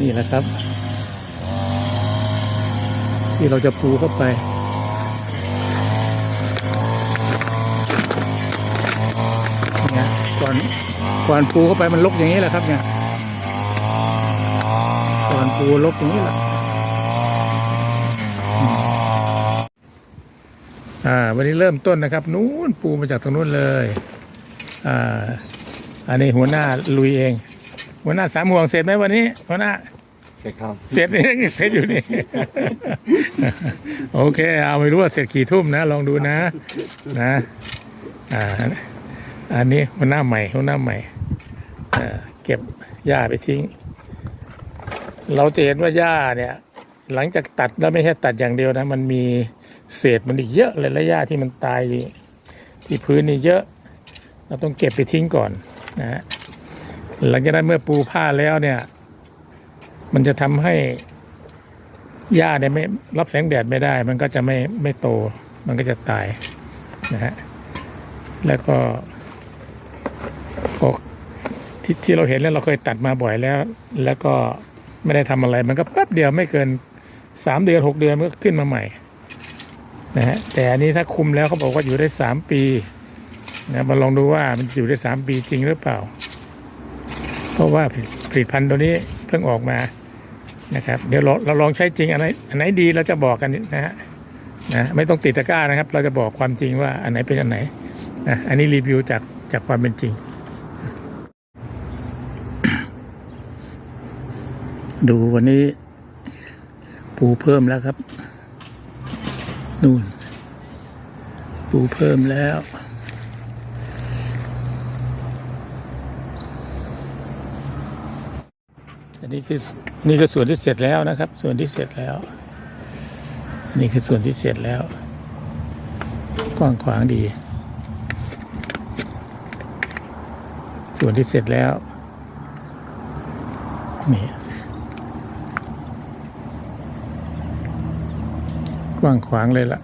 นี่แหละครับ ที่เราจะปูเข้าไปเนี่ยก่อนก่อนปูเข้าไปมันลกอย่างนี้แหละครับเนี่ยก่อนปูลกอย่างนี้แหละอ่าวันนี้เริ่มต้นนะครับ นู้นปูมาจากตรงนู้นเลย อ่า อันนี้หัวหน้าลุยเอง หัวหน้าสามห่วงเสร็จไหมวันนี้หัวหน้าใช่ครับ เสร็จนี่เสร็จอยู่นี่ โอเค เอาไม่รู้ว่าเสร็จกี่ทุ่มนะ ลองดูนะ นะอ่าอันนี้หัวหน้าใหม่หัวหน้าใหม่เอ่อเก็บหญ้าไปทิ้ง เราจะเห็นว่าหญ้าเนี่ย หลังจากตัดแล้วไม่ใช่ตัดอย่างเดียวนะ มันมีเศษมันอีกเยอะเลยและหญ้าที่มันตายอยู่ที่พื้นนี่เยอะ เราต้องเก็บไปทิ้งก่อนนะฮะ หลังจากนั้นเมื่อปูผ้าแล้วเนี่ย มันจะทำให้หญ้าเนี่ยไม่รับแสงแดดไม่ได้ มันก็จะไม่ไม่โต มันก็จะตายนะฮะแล้วก็ก็ที่ที่เราเห็นแล้วเราเคยตัดมาบ่อยแล้ว แล้วก็ไม่ได้ทำอะไร มันก็แป๊บเดียวไม่เกินสามเดือนหกเดือนมันก็ขึ้นมาใหม่นะฮะแต่อันนี้ถ้าคุมแล้วเขาบอกว่าอยู่ได้สามปีนะมาลองดูว่ามันอยู่ได้สามปีจริงหรือเปล่า เพราะว่าผลิตภัณฑ์ตัวนี้เพิ่งออกมานะครับ เดี๋ยวเราเราลองใช้จริงอันไหนอันไหนดีเราจะบอกกันนะฮะนะไม่ต้องติดตะกร้านะครับ เราจะบอกความจริงว่าอันไหนเป็นอันไหนนะอันนี้รีวิวจากจากความเป็นจริง ดูวันนี้ ปูเพิ่มแล้วครับ นู่น ปูเพิ่มแล้ว อันนี้คือนี่คือส่วนที่เสร็จแล้วนะครับ ส่วนที่เสร็จแล้วนนี่คือส่วนที่เสร็จแล้วกว้างขวางดี ส่วนที่เสร็จแล้วนี่กว้างขวางเลยละ